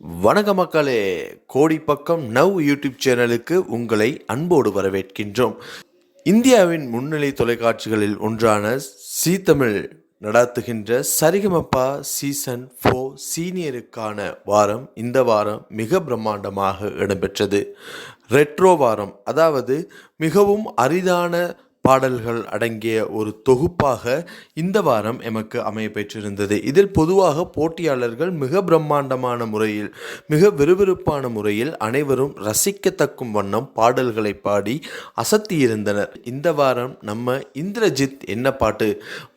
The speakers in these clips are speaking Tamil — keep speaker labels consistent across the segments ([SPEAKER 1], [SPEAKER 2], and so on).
[SPEAKER 1] வணக்க மக்களே கோடிப்பக்கம் நவ் யூடியூப் சேனலுக்கு உங்களை அன்போடு வரவேற்கின்றோம். இந்தியாவின் முன்னணி தொலைக்காட்சிகளில் ஒன்றான சீ தமிழ் நடத்துகின்ற சரிகமப்பா சீசன் ஃபோர் சீனியருக்கான வாரம் இந்த வாரம் மிக பிரம்மாண்டமாக இடம்பெற்றது. ரெட்ரோ வாரம் அதாவது மிகவும் அரிதான பாடல்கள் அடங்கிய ஒரு தொகுப்பாக இந்த வாரம் எமக்கு அமைய பெற்றிருந்தது. இதில் பொதுவாக போட்டியாளர்கள் மிக பிரம்மாண்டமான முறையில் மிக விறுவிறுப்பான முறையில் அனைவரும் ரசிக்கத்தக்கும் வண்ணம் பாடல்களை பாடி அசத்தியிருந்தனர். இந்த வாரம் நம்ம இந்திரஜித் என்ன பாட்டு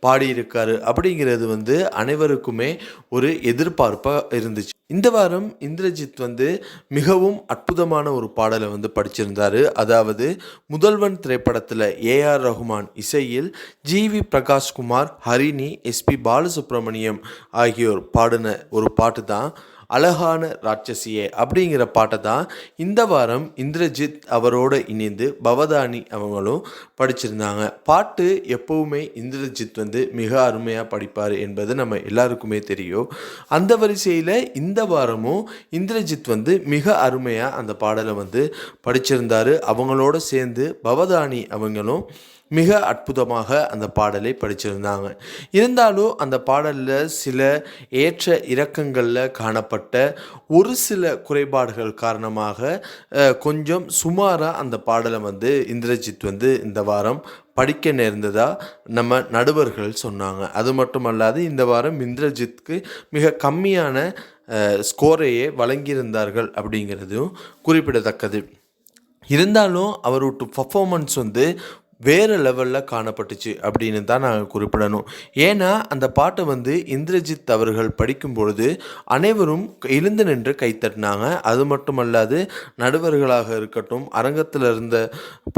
[SPEAKER 1] பாடியிருக்காரு அப்படிங்கிறது வந்து அனைவருக்குமே ஒரு எதிர்பார்ப்பாக இருந்துச்சு. இந்த வாரம் இந்திரஜித் வந்து மிகவும் அற்புதமான ஒரு பாடலை வந்து படிச்சிருந்தார். அதாவது முதல்வன் திரைப்படத்தில் ஏஆர் ரஹ்மான் இசையில் G V Prakash Kumar Harini S P Balasubrahmanyam ஆகியோர் பாடின ஒரு பாட்டு தான் அழகான ராட்சசியே அப்படிங்கிற பாட்டை தான் இந்த வாரம் இந்திரஜித் அவரோடு இணைந்து பவதானி அவங்களும் படிச்சிருந்தாங்க. பாட்டு எப்பவுமே இந்திரஜித் வந்து மிக அருமையாக படிப்பார் என்பது நம்ம எல்லாருக்குமே தெரியும். அந்த வரிசையில் இந்த வாரமும் இந்திரஜித் வந்து மிக அருமையாக அந்த பாடலை வந்து படிச்சிருந்தார். அவங்களோட சேர்ந்து பவதானி அவங்களும் மிக அற்புதமாக அந்த பாடலை படிச்சிருந்தாங்க. இருந்தாலும் அந்த பாடலில் சில ஏற்ற இறக்கங்களில் காணப்பட்ட ஒரு சில குறைபாடுகள் காரணமாக கொஞ்சம் சுமாராக அந்த பாடலை வந்து இந்திரஜித் வந்து இந்த வாரம் படிக்க நேர்ந்ததாக நம்ம நடுவர்கள் சொன்னாங்க. அது மட்டுமல்லாது இந்த வாரம் இந்திரஜித்துக்கு மிக கம்மியான ஸ்கோரையே வழங்கியிருந்தார்கள் அப்படிங்கிறதும் குறிப்பிடத்தக்கது. இருந்தாலும் அவரோட பர்ஃபாமன்ஸ் வந்து வேறு லெவலில் காணப்பட்டுச்சு அப்படின்னு தான் நாங்கள் குறிப்பிடணும். ஏன்னா அந்த பாட்டை வந்து இந்திரஜித் அவர்கள் படிக்கும் பொழுது அனைவரும் எழுந்து நின்று கைத்தட்டினாங்க அது மட்டுமல்லாது நடுவர்களாக இருக்கட்டும் அரங்கத்தில் இருந்த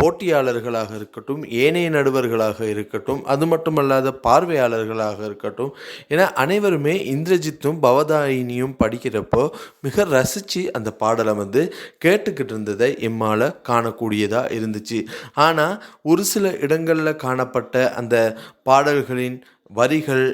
[SPEAKER 1] போட்டியாளர்களாக இருக்கட்டும் ஏனைய நடுவர்களாக இருக்கட்டும் அது மட்டுமல்லாத பார்வையாளர்களாக இருக்கட்டும் ஏன்னா அனைவருமே இந்திரஜித்தும் பவதாயினியும் படிக்கிறப்போ மிக ரசித்து அந்த பாடலை வந்து கேட்டுக்கிட்டு இருந்ததை எம்மால் காணக்கூடியதாக இருந்துச்சு. ஆனால் ஒரு சில இடங்களில் காணப்பட்ட அந்த பாடல்களின் வரிகள்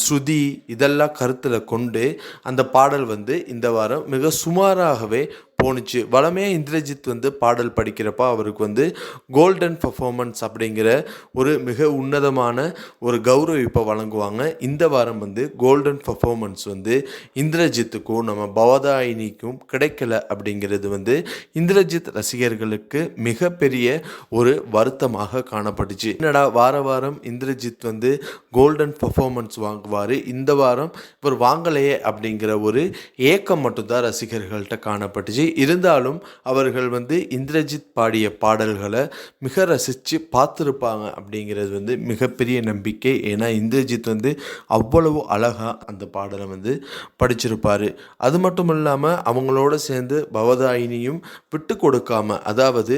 [SPEAKER 1] ஸ்ருதி இதெல்லாம் கருத்தில் கொண்டு அந்த பாடல் வந்து இந்த வாரம் மிக சுமாராகவே போணுச்சு. வளமே இந்திரஜித் வந்து பாடல் படிக்கிறப்ப அவருக்கு வந்து கோல்டன் பர்ஃபார்மன்ஸ் அப்படிங்கிற ஒரு மிக உன்னதமான ஒரு கௌரவிப்பை வழங்குவாங்க. இந்த வாரம் வந்து கோல்டன் பர்ஃபார்மன்ஸ் வந்து இந்திரஜித்துக்கும் நம்ம பவதாயினிக்கும் கிடைக்கல அப்படிங்கிறது வந்து இந்திரஜித் ரசிகர்களுக்கு மிகப்பெரிய ஒரு வருத்தமாக காணப்பட்டுச்சு. என்னடா வார வாரம் இந்திரஜித் வந்து கோல்டன் பர்ஃபார்மன்ஸ் வாங்குவார். இந்த வாரம் இவர் வாங்கலையே அப்படிங்கிற ஒரு ஏக்கம் மட்டும்தான் ரசிகர்கள்ட்ட காணப்பட்டுச்சு. இருந்தாலும் அவர்கள் வந்து இந்திரஜித் பாடிய பாடல்களை மிக ரசித்து பார்த்துருப்பாங்க அப்படிங்கிறது வந்து மிகப்பெரிய நம்பிக்கை. ஏன்னா இந்திரஜித் வந்து அவ்வளவு அழகாக அந்த பாடலை வந்து படிச்சிருப்பார். அது மட்டும் இல்லாமல் அவங்களோட சேர்ந்து பவதாயினியும் விட்டு கொடுக்காம அதாவது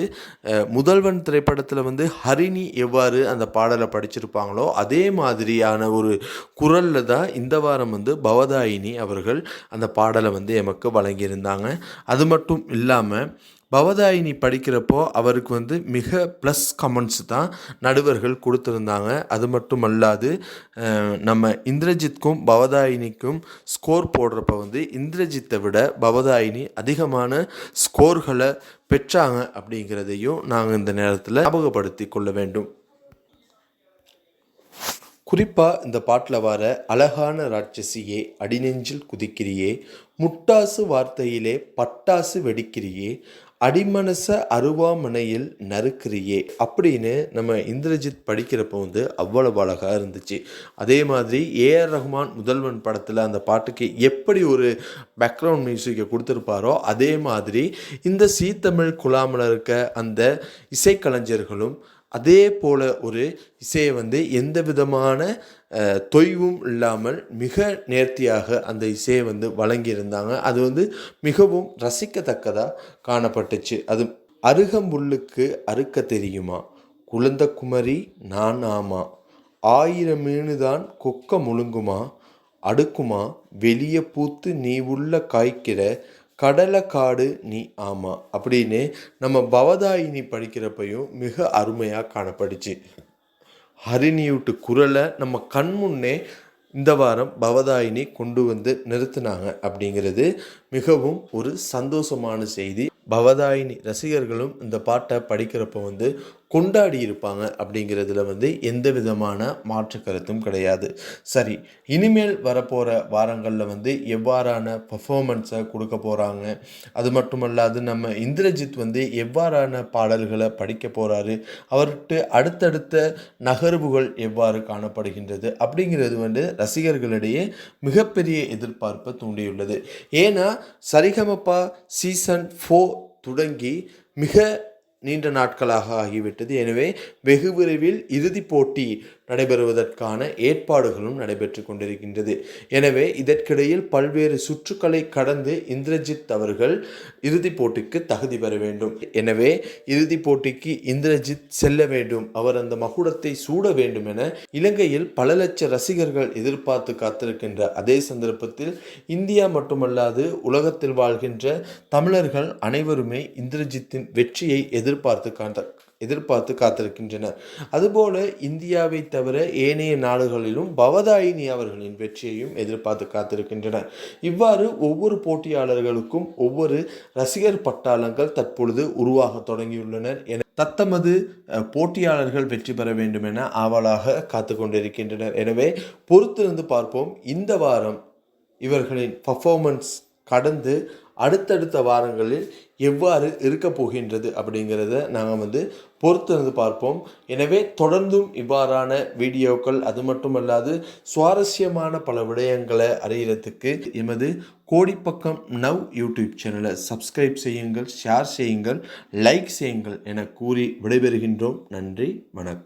[SPEAKER 1] முதல்வன் திரைப்படத்தில் வந்து ஹரிணி எவ்வாறு அந்த பாடலை படிச்சிருப்பாங்களோ அதே மாதிரியான ஒரு குரலில் தான் இந்த வாரம் வந்து பவதாயினி அவர்கள் அந்த பாடலை வந்து எமக்கு வழங்கியிருந்தாங்க. அது மட்டும் இல்லாமல் பவதாயினி படிக்கிறப்போ அவருக்கு வந்து மிக ப்ளஸ் கமெண்ட்ஸ் தான் நடுவர்கள் கொடுத்துருந்தாங்க. அது மட்டும் அல்லாது நம்ம இந்திரஜித்க்கும் பவதாயினிக்கும் ஸ்கோர் போடுறப்ப வந்து இந்திரஜித்தை விட பவதாயினி அதிகமான ஸ்கோர்களை பெற்றாங்க அப்படிங்கிறதையும் நாங்கள் இந்த நேரத்தில் ஞாபகப்படுத்தி கொள்ள வேண்டும். குறிப்பாக இந்த பாட்டில் வர அழகான ராட்சசியே அடிநெஞ்சில் குதிக்கிறியே முட்டாசு வார்த்தையிலே பட்டாசு வெடிக்கிறியே அடிமனச அருவாமனையில் நறுக்கிறியே அப்படின்னு நம்ம இந்திரஜித் படிக்கிறப்போ வந்து அவ்வளவு அழகாக இருந்துச்சு. அதே மாதிரி ஏஆர் ரஹ்மான் முதல்வன் படத்தில் அந்த பாட்டுக்கு எப்படி ஒரு பேக்ரவுண்ட் மியூசிக்கை கொடுத்துருப்பாரோ அதே மாதிரி இந்த சீத்தமிழ் குழாமில் இருக்க அந்த இசைக்கலைஞர்களும் அதே போல் ஒரு இசையை வந்து எந்த விதமான தொய்வும் இல்லாமல் மிக நேர்த்தியாக அந்த இசையை வந்து வழங்கியிருந்தாங்க. அது வந்து மிகவும் ரசிக்கத்தக்கதாக காணப்பட்டுச்சு. அது அருகம்புல்லுக்கு அறுக்க தெரியுமா? குழந்த குமரி நான் ஆமா. ஆயிரம் மீனுதான் கொக்க முழுங்குமா? அடுக்குமா? வெளியே பூத்து நீ உள்ள காய்க்கிற கடலை காடு நீ ஆமா அப்படின்னு நம்ம பவதாயினி படிக்கிறப்பையும் மிக அருமையாக காணப்படுச்சு ஹரிணியூட்டு குரலை நம்ம கண் முன்னே இந்த வாரம் பவதாயினி கொண்டு வந்து நிறுத்தினாங்க அப்படிங்கிறது மிகவும் ஒரு சந்தோஷமான செய்தி. பவதாயினி ரசிகர்களும் இந்த பாட்டை படிக்கிறப்ப வந்து கொண்டாடி இருப்பாங்க அப்படிங்கிறதுல வந்து எந்த விதமான மாற்று கருத்தும் கிடையாது. சரி இனிமேல் வரப்போகிற வாரங்களில் வந்து எவ்வாறான பர்ஃபார்மன்ஸை கொடுக்க போகிறாங்க அது மட்டுமல்லாது நம்ம இந்திரஜித் வந்து எவ்வாறான பாடல்களை படிக்க போகிறாரு அவர்கிட்ட அடுத்தடுத்த நகர்வுகள் எவ்வாறு காணப்படுகின்றது? அப்படிங்கிறது வந்து ரசிகர்களிடையே மிகப்பெரிய எதிர்பார்ப்பை தூண்டியுள்ளது. ஏன்னா சரிகமப்பா சீசன் ஃபோர் தொடங்கி மிக நீண்ட நாட்களாக ஆகிவிட்டது. எனவே வெகு விரைவில் இறுதிப் போட்டி நடைபெறுவதற்கான ஏற்பாடுகளும் நடைபெற்று கொண்டிருக்கின்றது. எனவே இதற்கிடையில் பல்வேறு சுற்றுக்களை கடந்து இந்திரஜித் அவர்கள் இறுதிப் போட்டிக்கு தகுதி பெற வேண்டும். எனவே இறுதிப் போட்டிக்கு இந்திரஜித் செல்ல வேண்டும். அவர் அந்த மகுடத்தை சூட வேண்டும் என இலங்கையில் பல லட்ச ரசிகர்கள் எதிர்பார்த்து காத்திருக்கின்ற அதே சந்தர்ப்பத்தில் இந்தியா மட்டுமல்லாது உலகத்தில் வாழ்கின்ற தமிழர்கள் அனைவருமே இந்திரஜித்தின் வெற்றியை எதிர்பார்த்து காத்த எதிர்பார்த்து காத்திருக்கின்றனர் அதுபோல இந்தியாவை தவிர ஏனைய நாடுகளிலும் பவதாயினி அவர்களின் வெற்றியையும் எதிர்பார்த்து காத்திருக்கின்றனர் இவ்வாறு ஒவ்வொரு போட்டியாளர்களுக்கும் ஒவ்வொரு ரசிகர் பட்டாளங்கள் தற்பொழுது உருவாக தொடங்கியுள்ளனர் என தத்தமது அஹ், போட்டியாளர்கள் வெற்றி பெற வேண்டும் என ஆவலாக காத்து கொண்டிருக்கின்றனர் எனவே பொறுத்திருந்து பார்ப்போம். இந்த வாரம் இவர்களின் பர்ஃபார்மன்ஸ் கடந்து அடுத்தடுத்த வாரங்களில் எவ்வாறு இருக்க போகின்றது அப்படிங்கிறத நாங்கள் வந்து பொறுத்திருந்து பார்ப்போம். எனவே தொடர்ந்தும் இவ்வாறான வீடியோக்கள் அது மட்டுமல்லாது சுவாரஸ்யமான பல விடயங்களை அறிகிறதுக்கு எமது கோடிப்பக்கம் நவ் யூடியூப் சேனலை சப்ஸ்கிரைப் செய்யுங்கள் ஷேர் செய்யுங்கள் லைக் செய்யுங்கள் என கூறி விடைபெறுகின்றோம். நன்றி வணக்கம்.